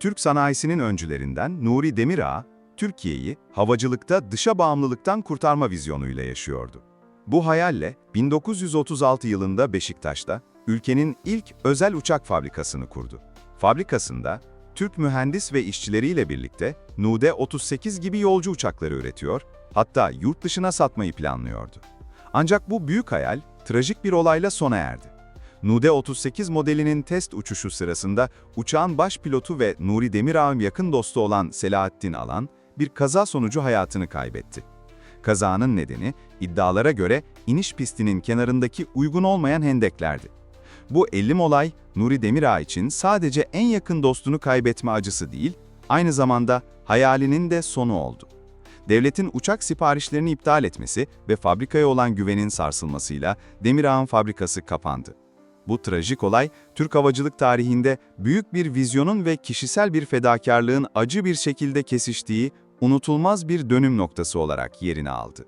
Türk sanayisinin öncülerinden Nuri Demirağ, Türkiye'yi havacılıkta dışa bağımlılıktan kurtarma vizyonuyla yaşıyordu. Bu hayalle 1936 yılında Beşiktaş'ta ülkenin ilk özel uçak fabrikasını kurdu. Fabrikasında Türk mühendis ve işçileriyle birlikte Nude 38 gibi yolcu uçakları üretiyor, hatta yurt dışına satmayı planlıyordu. Ancak bu büyük hayal trajik bir olayla sona erdi. Nude 38 modelinin test uçuşu sırasında uçağın baş pilotu ve Nuri Demirağ'ın yakın dostu olan Selahattin Alan bir kaza sonucu hayatını kaybetti. Kazanın nedeni iddialara göre iniş pistinin kenarındaki uygun olmayan hendeklerdi. Bu ellim olay Nuri Demirağ için sadece en yakın dostunu kaybetme acısı değil, aynı zamanda hayalinin de sonu oldu. Devletin uçak siparişlerini iptal etmesi ve fabrikaya olan güvenin sarsılmasıyla Demirağ'ın fabrikası kapandı. Bu trajik olay, Türk havacılık tarihinde büyük bir vizyonun ve kişisel bir fedakarlığın acı bir şekilde kesiştiği unutulmaz bir dönüm noktası olarak yerini aldı.